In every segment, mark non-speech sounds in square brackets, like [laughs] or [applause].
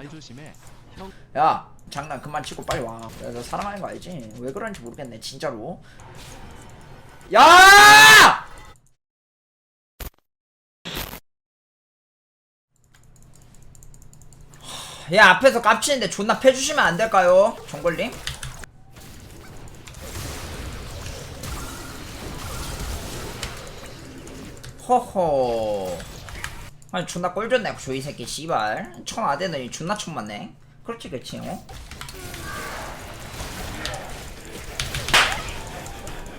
말 조심해. 형 야 장난 그만 치고 빨리 와. 야, 너 사랑하는 거 알지? 왜 그런지 모르겠네 진짜로. 야! 하, 야 앞에서 깝치는데 존나 패주시면 안 될까요? 정글님? 허허 아니 존나 꼴줬네 조이 새끼 씨발. 천 아대더니 존나 천 맞네. 그렇지 그렇지 어?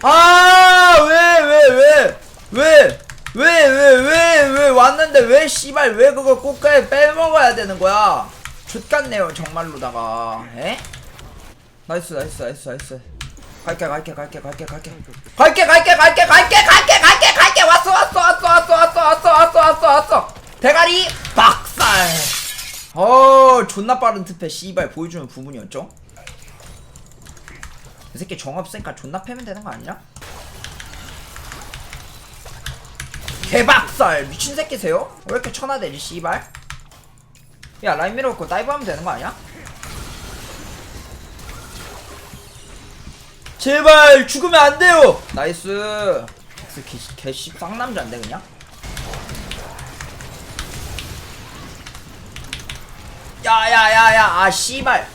아왜왜왜왜왜왜왜 왔는데 왜 씨발 왜 그거 꽃가에 빼먹어야 되는 거야? 좆같네요 정말로다가. 에? 나이스 나이스 나이스 나이스. 갈게 갈게 갈게 갈게 갈게. 갈게 갈게 갈게 갈게 갈게 갈게 갈게! 왔어 왔어 왔어 왔어 왔어 왔어 왔어 왔어 왔어 대가리 박살 어 존나 빠른 특패 씨발 보여주는 부분이었죠 이 새끼 정 없으니까 존나 패면 되는 거 아니야? 개박살 미친 새끼세요? 왜 이렇게 천하대지 씨발 야 라인 밀어놓고 다이브 하면 되는 거 아니야? 제발 죽으면 안 돼요. 나이스. 개, 개씨 쌍남자인데 그냥. 야야야야 아 씨발.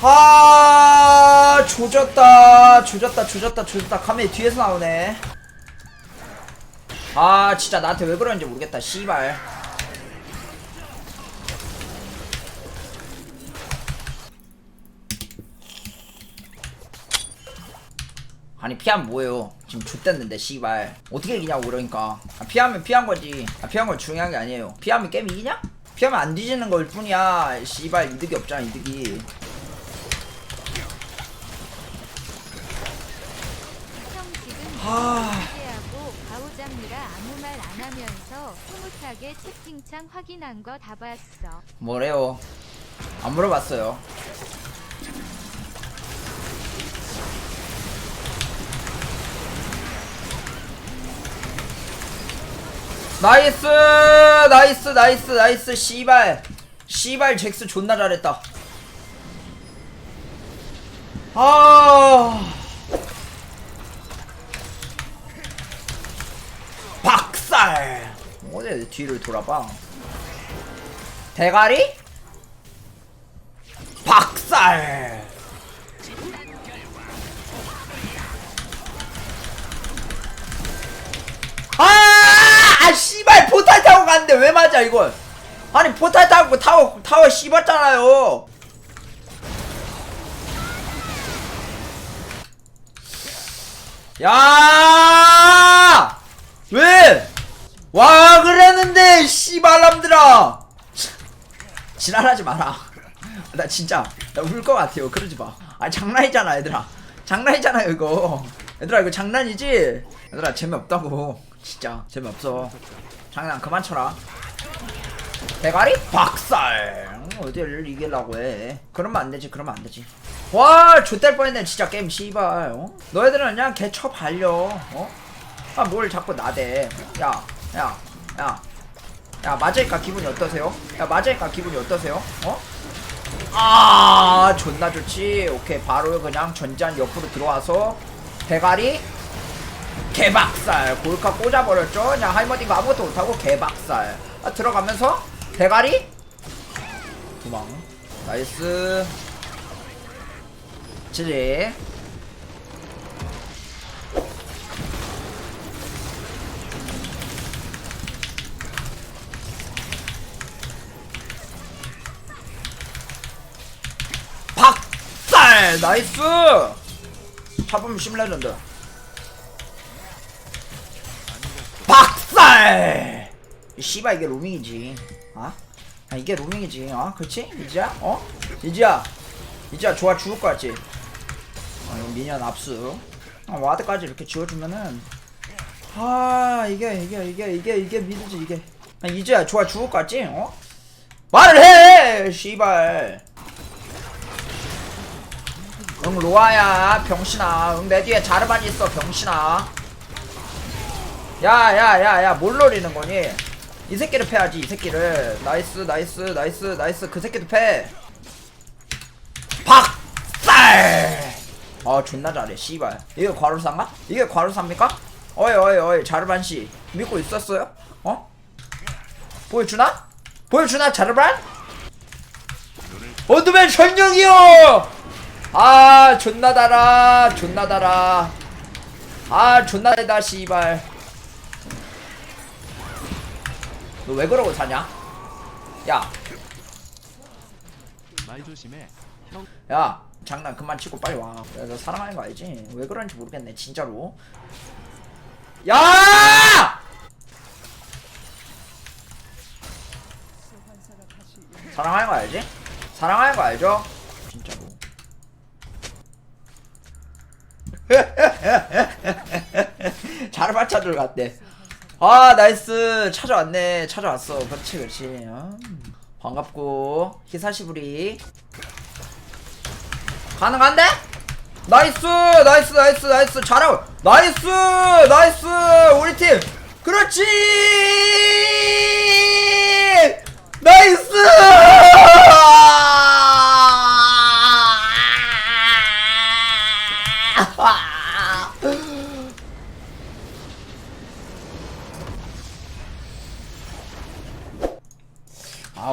아 조졌다 조졌다 조졌다 조졌다 카메라 뒤에서 나오네. 아 진짜 나한테 왜 그러는지 모르겠다 씨발. 아니 피하면 뭐예요 지금 좆됐는데 씨발 어떻게 이기냐고 그러니까 아, 피하면 피한 거지 아, 피한 건 중요한 게 아니에요 피하면 게임 이기냐? 피하면 안 뒤지는 걸 뿐이야 씨발 이득이 없잖아 이득이 형 지금 아. 하고 가오잡느라 아무 말 안 하면서 흐뭇하게 채팅창 확인한 거 다 봤어. 뭐래요 안 물어봤어요 나이스! 나이스 나이스 나이스. 씨발. 씨발 잭스 존나 잘했다. 아. 박살. 어제 뒤를 돌아봐. 대가리? 박살 갔는데 왜 맞아 이걸? 아니 포탈 타고 타워 타워 씹었잖아요. 야! 왜? 와 그랬는데 씨발람들아! 지랄하지 마라. [laughs] 나 진짜 나 울 것 같아요. 그러지 마아 장난이잖아 얘들아. 장난이잖아요 이거. 얘들아 이거 장난이지? 얘들아 재미없다고. 진짜 재미없어 장난 그만 쳐라 대가리 박살 음, 어디를 이기려고 해 그러면 안 되지 그러면 안 되지 와 좆될 뻔했네 진짜 게임 씨발 어? 너희들은 그냥 개쳐 발려 어? 아 뭘 자꾸 나대 야 야, 야, 야, 맞으니까 기분이 어떠세요? 야, 맞으니까 기분이 어떠세요? 어? 아, 존나 좋지. 오케이, 바로 그냥 전지한 옆으로 들어와서 대가리 개박살. 골카 꽂아버렸죠? 그냥 하이머딩거 아무것도 못하고 개박살. 아, 들어가면서 대가리 도망. 나이스. 지지. 박살 나이스 잡으면 10레전드 이 씨발 이게 로밍이지 어? 아 이게 로밍이지 어? 그렇지? 이지야? 어? 이지야 이지야 좋아 죽을 것 같지? 어 이거 미니언 압수 어, 와드까지 이렇게 지워주면은 아 이게 이게 이게 이게 이게 믿으지 이게 아, 이지야 좋아 죽을 것 같지? 어? 말을 해 씨발 응 로아야 병신아 응 내 뒤에 자르반 있어 병신아 야야야야 뭘 노리는 거니 이 새끼를 패야지 이 새끼를 나이스 나이스 나이스 나이스 그 새끼도 패 박살 아 존나 잘해 씨발 이게 과로사인가? 이게 과로사입니까? 어이 어이 어이 자르반씨 믿고 있었어요? 어? 보여주나? 보여주나 자르반? 어드맨 전용이요! 아 존나 달아 존나 달아 아 존나 달다 씨발 너 왜 그러고 사냐? 야, 말 조심해. 형 야, 장난 그만 치고 빨리 와. 야, 너 사랑하는 거 알지? 왜 그런지 모르겠네, 진짜로. 야! 사랑하는 거 알지? 사랑하는 거 알죠? 진짜로. [laughs] 자르바차들 같대. 아 나이스. 찾아왔네. 찾아왔어. 그렇지 그렇지 음. 반갑고. 히사시부리. 가능한데? 나이스! 나이스 나이스 나이스. 잘하고. 나이스! 나이스! 우리 팀. 그렇지! 나이스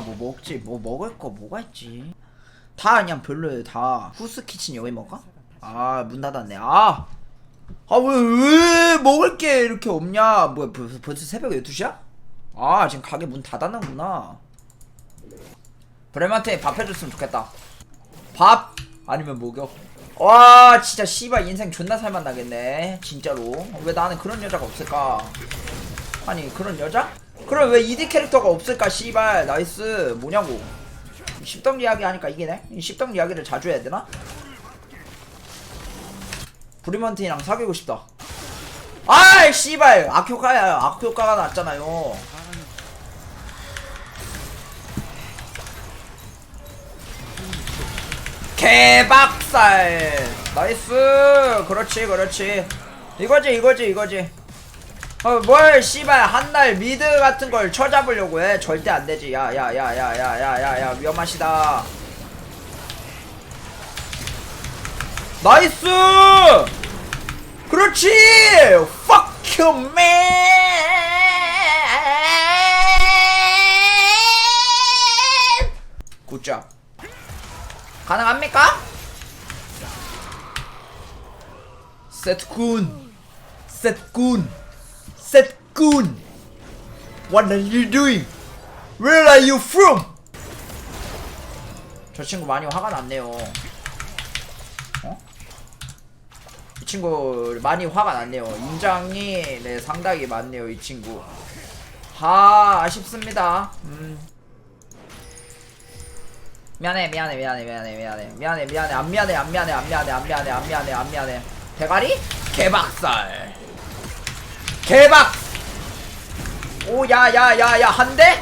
뭐 먹지? 뭐 먹을 거 뭐가 있지? 다 그냥 별로예요 다. 후스 키친 여기 먹어? 아 문 닫았네. 아 아 왜 왜 먹을 게 이렇게 없냐? 뭐야 벌써, 벌써 새벽 12시야? 아 지금 가게 문 닫았는구나. 브레한테 밥 해줬으면 좋겠다. 밥? 아니면 목욕? 와 진짜 씨발 인생 존나 살만 나겠네 진짜로. 왜 나는 그런 여자가 없을까? 아니 그런 여자? 그럼 왜 이디 캐릭터가 없을까 씨발. 나이스. 뭐냐고. 십덕 이야기 하니까 이기네? 이 십덕 이야기를 자주 해야 되나? 브리먼트랑 사귀고 싶다. 아이 씨발. 악효과야. 악효과가 났잖아요. 개박살. 나이스. 그렇지 그렇지. 이거지 이거지 이거지 어, 뭘 씨발 한날 미드 같은 걸 쳐잡으려고 해. 절대 안 되지. 야 야 야 야 야 야 야야 위험하시다. 나이스! 그렇지! Fuck you man! 굿점 가능합니까? 세트군 세트군 세트군 What are you doing? Where are you from? 저 친구 많이 화가 났네요. 어? 이 친구 많이 화가 났네요. 인장이 네 상당히 많네요 이 친구. 아 아쉽습니다. 음. 미안해 미안해 미안해 미안해 미안해. 미안해 미안해. 안 미안해 안 미안해 안 미안해 안 미안해 안 미안해 안 미안해. 대가리? 개박살 개박! 오 야 야 야 야 한 대?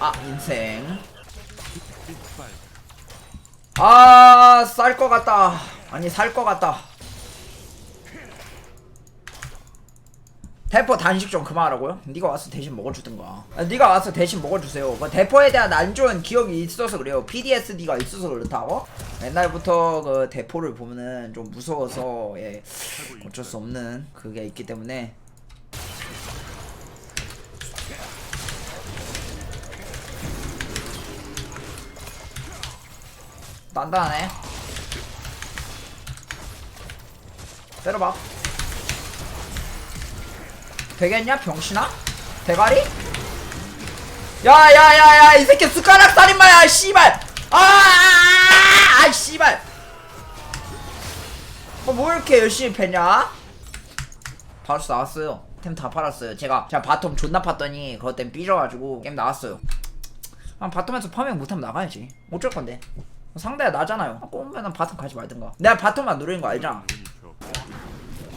아 인생. 빗발. 아쌀 것 같다. 아니 살 것 같다. 대포 단식 좀 그만하라고요? 네가 와서 대신 먹어주든가. 아, 네가 와서 대신 먹어주세요. 그 대포에 대한 안 좋은 기억이 있어서 그래요. PDSD가 있어서 그렇다고? 옛날부터 그 대포를 보면은 좀 무서워서 예 어쩔 수 없는 그게 있기 때문에 단단하네. 때려봐. 되겠냐 병신아? 대가리? 야야야야 이 새끼 숟가락 살인마야 씨발! 아아 씨발! 어뭐 이렇게 열심히 패냐? 바루스 나왔어요. 템 다 팔았어요. 제가 제가 바텀 존나 팠더니 그것 때문에 삐져가지고 게임 나왔어요. 아 바텀에서 파밍 못하면 나가야지. 어쩔 건데 상대가 나잖아요 꼬우면은 바텀 가지 말든가 내가 바텀만 누르는 거 알잖아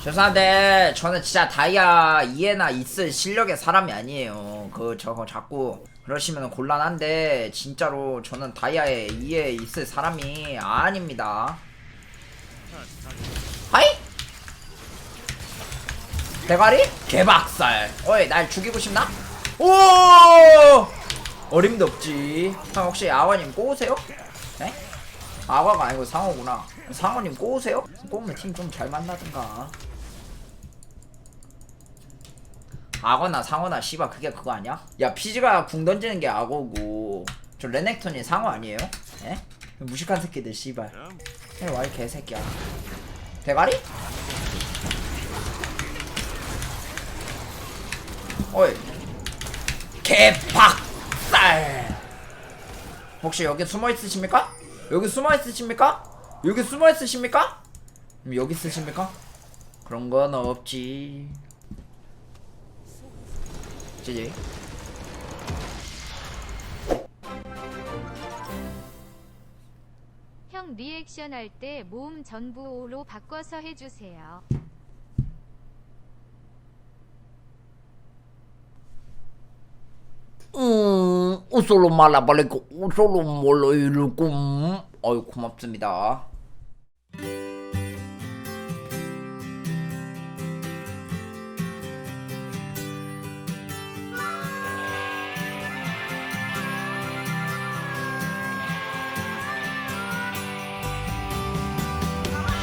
죄송한데 저는 진짜 다이아 2에나 있을 실력의 사람이 아니에요 그 저거 자꾸 그러시면 곤란한데 진짜로 저는 다이아에 2에 있을 사람이 아닙니다 하이? 대가리? 개박살 어이 날 죽이고 싶나? 오 어림도 없지 형 혹시 아와님 꼬우세요? 네? 아와가 아니고 상어구나 상어님 꼬우세요? 꼬우면 팀 좀 잘 만나든가 악어나 상어나 씨바 그게 그거 아니야? 야 피지가 궁 던지는 게 악어고 저 레넥톤이 상어 아니에요? 에? 무식한 새끼들 씨발 와이 개새끼야 대가리? 어이 개박살 혹시 여기 숨어 있으십니까? 여기 숨어 있으십니까? 여기 숨어 있으십니까? 음, 여기 있으십니까? 그런 건 없지 지지 형 리액션 할 때 모음 전부 오로 바꿔서 해주세요. 음, 우솔로 말라발리고 우솔로 몰로 이르고 어이 고맙습니다